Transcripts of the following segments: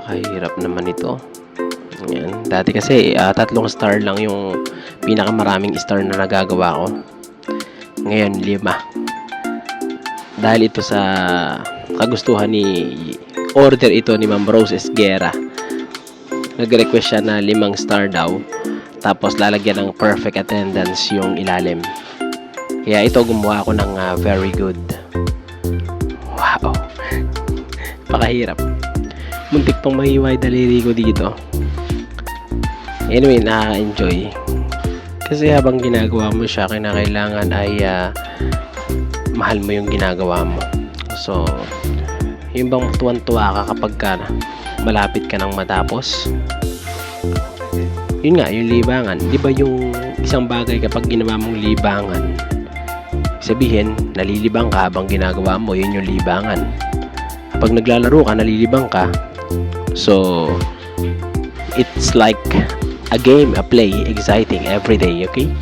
Napakahirap naman ito. Yan. Dati kasi ah, tatlong star lang yung pinakamaraming star na nagagawa ko. Ngayon, lima. Dahil ito sa kagustuhan ni order ito ni Ma'am Rose Esguera. Nag-request siya na limang star daw. Tapos lalagyan ng perfect attendance yung ilalim. Kaya ito gumawa ako ng ah, very good. Wow. Pakahirap. Muntik pang mahiway daliri ko dito. Anyway, nakaka-enjoy. Kasi habang ginagawa mo siya, kinakailangan ay ah, mahal mo yung ginagawa mo. So, yung bang tuwan-tuwa ka kapag ka malapit ka nang matapos. Yun nga, yung libangan. Di ba yung isang bagay kapag ginawa mong libangan, sabihin, nalilibang ka habang ginagawa mo, yun yung libangan. Kapag naglalaro ka, nalilibang ka, so, it's like a game, a play, exciting every day, okay?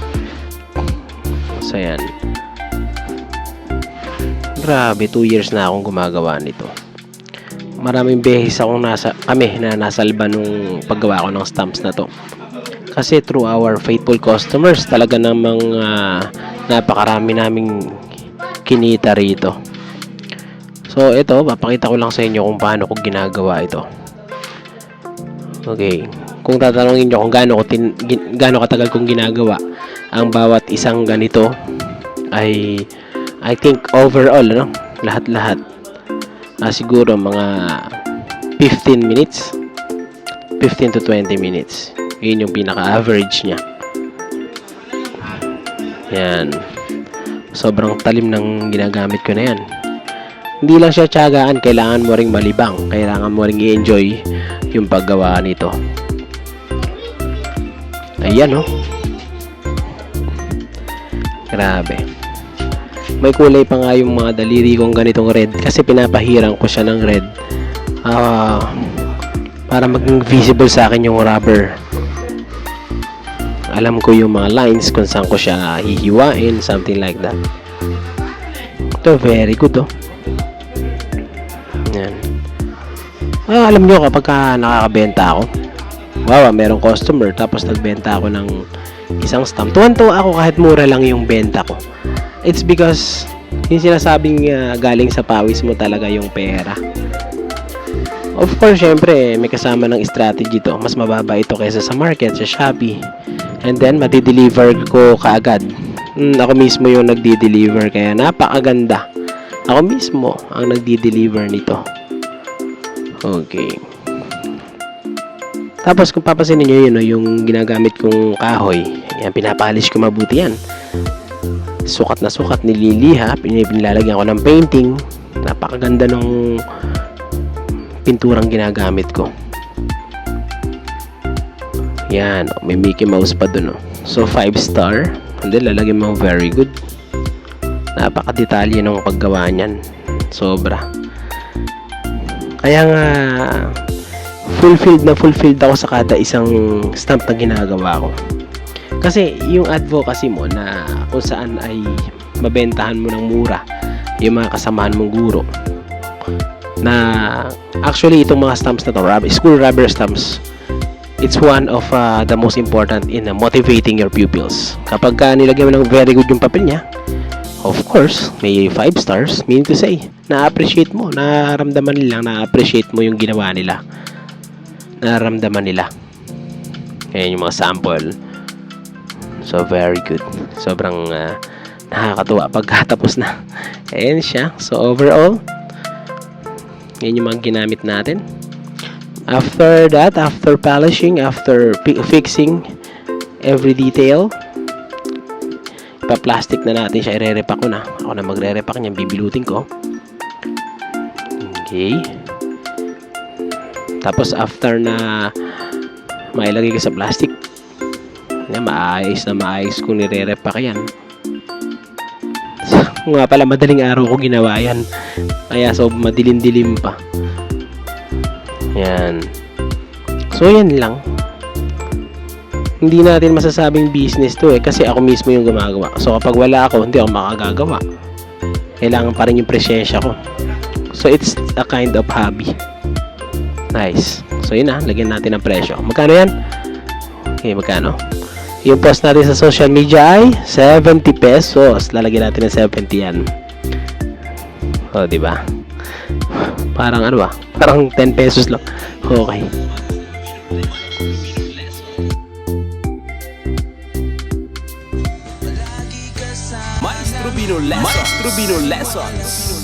So, yan. Grabe, 2 years na akong gumagawa nito. Maraming beses akong nasa, kami na nasalba nung paggawa ko ng stamps na to. Kasi through our faithful customers, talaga namang ah, napakarami naming kinita rito. So, ito, papakita ko lang sa inyo kung paano ko ginagawa ito. Okay. Kung tatanungin nyo kung gaano, ko tin, gaano katagal kong ginagawa ang bawat isang ganito ay I think overall ano, lahat-lahat. Ah, siguro mga 15 minutes 15 to 20 minutes. Yun yung pinaka-average niya. Yan. Sobrang talim ng ginagamit ko na yan hindi lang siya tiyagaan kailangan mo ring malibang. Kailangan mo ring i-enjoy yung paggawa nito. Ayan oh. Grabe. May kulay pa nga yung mga daliri kong ganitong red kasi pinapahirang ko siya ng red. Ah para maging visible sa akin yung rubber. Alam ko yung mga lines kung saan ko siya hihiwain something like that. Ito very good oh yan ah, alam nyo kapag ka nakakabenta ako wow ah, merong customer tapos nagbenta ako ng isang stamp tuwan-tuwa ako kahit mura lang yung benta ko it's because yung sinasabing ah, galing sa pawis mo talaga yung pera. Of course, syempre, may kasama ng strategy to. Mas mababa ito kaysa sa market, sa Shopee. And then, mati-deliver ko kaagad. Mm, ako mismo yung nagdi-deliver, kaya napakaganda. Ako mismo ang nagdi-deliver nito. Okay. Tapos, kung papasin niyo yun, no, yung ginagamit kong kahoy, yan, pinapalis ko mabuti yan sukat na sukat nililiha pinilalagyan ko ng painting napakaganda ng pinturang ginagamit ko yan oh, may Mickey Mouse pa dun oh. so 5 star and then lalagyan mo very good napakadetalye ng paggawa niyan. Sobra. Kaya nga fulfilled na fulfilled ako sa kada isang stamp na ginagawa ko. Kasi yung advocacy mo na kung saan ay mabentahan mo ng mura yung mga kasamahan mong guro na actually itong mga stamps na to rubber, school rubber stamps it's one of uh, the most important in uh, motivating your pupils. Kapag ka nilagyan mo ng very good yung papel niya of course may 5 stars meaning to say na-appreciate mo nararamdaman nila na-appreciate mo yung ginawa nila nararamdaman nila ayan yung mga sample So, very good. Sobrang uh, nakakatuwa pagkatapos na. Ayan siya. So, overall, yan yung mga ginamit natin. After that, after polishing, after fi- fixing every detail, ipa-plastic na natin siya. Ire-repack ko na. Ako na magre-repack niyan. Bibilutin ko. Okay. Tapos, after na mailagay ka sa plastic, na maayos na maayos kung nire-repack yan. So, nga pala, madaling araw ko ginawa yan. Kaya so, madilim-dilim pa. Yan. So, yan lang. Hindi natin masasabing business to eh, kasi ako mismo yung gumagawa. So, kapag wala ako, hindi ako makagagawa. Kailangan pa rin yung presensya ko. So, it's a kind of hobby. Nice. So yun na, lagyan natin ng presyo. Magkano yan? Okay, magkano? Yung post natin sa social media ay 70 pesos. Lalagyan natin ng 70 yan. O, di ba? Parang ano ba? Parang 10 pesos lang. Okay. Strubino Lessons. Strubino Lessons.